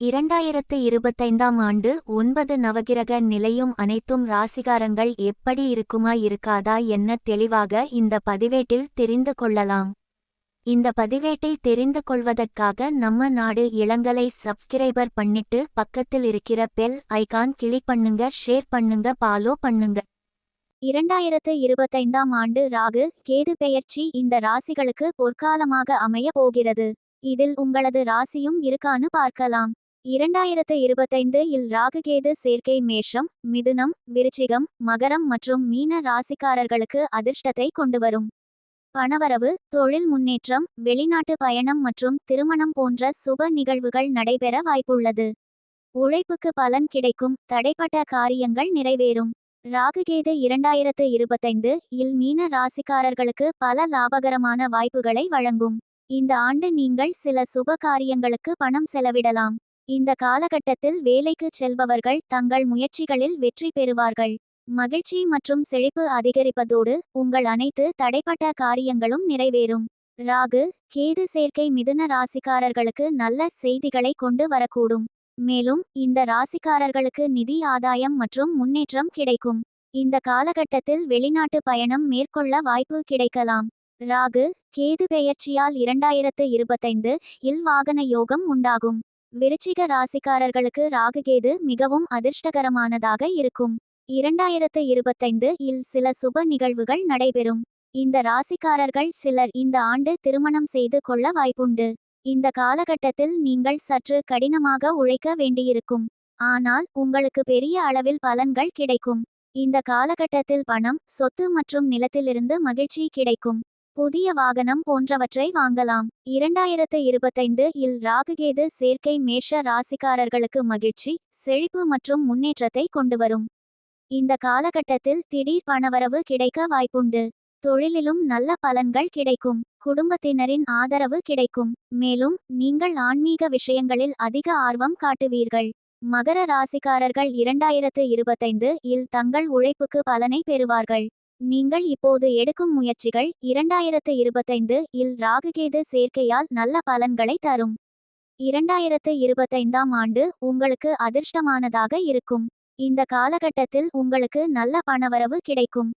இரண்டாயிரத்து இருபத்தைந்தாம் ஆண்டு ஒன்பது நவகிரக நிலையும் அனைத்தும் ராசிகாரங்கள் எப்படி இருக்குமா இருக்காதா என்ன தெளிவாக இந்த பதிவேட்டில் தெரிந்து கொள்ளலாம். இந்த பதிவேட்டை தெரிந்து கொள்வதற்காக நம்ம நாடு இளங்கலை சப்ஸ்கிரைபர் பண்ணிட்டு பக்கத்தில் இருக்கிற பெல் ஐகான் கிளிக் பண்ணுங்க ஷேர் பண்ணுங்க பாலோ பண்ணுங்க. இரண்டாயிரத்து இருபத்தைந்தாம் ஆண்டு ராகு கேது பெயர்ச்சி இந்த ராசிகளுக்கு பொற்காலமாக அமைய போகிறது. இதில் உங்களது ராசியும் இருக்கான்னு பார்க்கலாம். இரண்டாயிரத்து இருபத்தைந்து இல் ராகுகேது சேர்க்கை மேஷம் மிதுனம் விருச்சிகம் மகரம் மற்றும் மீன ராசிக்காரர்களுக்கு அதிர்ஷ்டத்தை கொண்டுவரும். பணவரவு தொழில் முன்னேற்றம் வெளிநாட்டு பயணம் மற்றும் திருமணம் போன்ற சுப நிகழ்வுகள் நடைபெற வாய்ப்புள்ளது. உழைப்புக்கு பலன் கிடைக்கும் தடைப்பட்ட காரியங்கள் நிறைவேறும். ராகுகேது இரண்டாயிரத்து இருபத்தைந்து இல் மீன ராசிக்காரர்களுக்கு பல லாபகரமான வாய்ப்புகளை வழங்கும். இந்த ஆண்டு நீங்கள் சில சுப காரியங்களுக்கு பணம் செலவிடலாம். இந்த காலகட்டத்தில் வேலைக்கு செல்பவர்கள் தங்கள் முயற்சிகளில் வெற்றி பெறுவார்கள். மகிழ்ச்சி மற்றும் செழிப்பு அதிகரிப்பதோடு உங்கள் அனைத்து தடைப்பட்ட காரியங்களும் நிறைவேறும். ராகு கேது சேர்க்கை மிதுன ராசிக்காரர்களுக்கு நல்ல செய்திகளை கொண்டு வரக்கூடும். மேலும் இந்த ராசிக்காரர்களுக்கு நிதி ஆதாயம் மற்றும் முன்னேற்றம் கிடைக்கும். இந்த காலகட்டத்தில் வெளிநாட்டு பயணம் மேற்கொள்ள வாய்ப்பு கிடைக்கலாம். ராகு கேது பெயர்ச்சியால் இரண்டாயிரத்து இருபத்தைந்து இல் வாகன யோகம் உண்டாகும். விருச்சிக ராசிக்காரர்களுக்கு ராகுகேது மிகவும் அதிர்ஷ்டகரமானதாக இருக்கும். இரண்டாயிரத்து இருபத்தைந்து இல் சில சுப நிகழ்வுகள் நடைபெறும். இந்த ராசிக்காரர்கள் சிலர் இந்த ஆண்டு திருமணம் செய்து கொள்ள வாய்ப்புண்டு. இந்த காலகட்டத்தில் நீங்கள் சற்று கடினமாக உழைக்க வேண்டியிருக்கும். ஆனால் உங்களுக்கு பெரிய அளவில் பலன்கள் கிடைக்கும். இந்த காலகட்டத்தில் பணம் சொத்து மற்றும் நிலத்திலிருந்து மகிழ்ச்சி கிடைக்கும். புதிய வாகனம் போன்றவற்றை வாங்கலாம். இரண்டாயிரத்து இருபத்தைந்து இல் ராகுகேது சேர்க்கை மேஷ ராசிக்காரர்களுக்கு மகிழ்ச்சி செழிப்பு மற்றும் முன்னேற்றத்தை கொண்டுவரும். இந்த காலகட்டத்தில் திடீர் பணவரவு கிடைக்க வாய்ப்புண்டு. தொழிலிலும் நல்ல பலன்கள் கிடைக்கும். குடும்பத்தினரின் ஆதரவு கிடைக்கும். மேலும் நீங்கள் ஆன்மீக விஷயங்களில் அதிக ஆர்வம் காட்டுவீர்கள். மகர ராசிக்காரர்கள் இரண்டாயிரத்து இருபத்தைந்து இல் தங்கள் உழைப்புக்கு பலனை பெறுவார்கள். நீங்கள் இப்போது எடுக்கும் முயற்சிகள் இரண்டாயிரத்து இருபத்தைந்து இல் ராகுகேது சேர்க்கையால் நல்ல பலன்களை தரும். இரண்டாயிரத்து இருபத்தைந்தாம் ஆண்டு உங்களுக்கு அதிர்ஷ்டமானதாக இருக்கும். இந்த காலகட்டத்தில் உங்களுக்கு நல்ல பணவரவு கிடைக்கும்.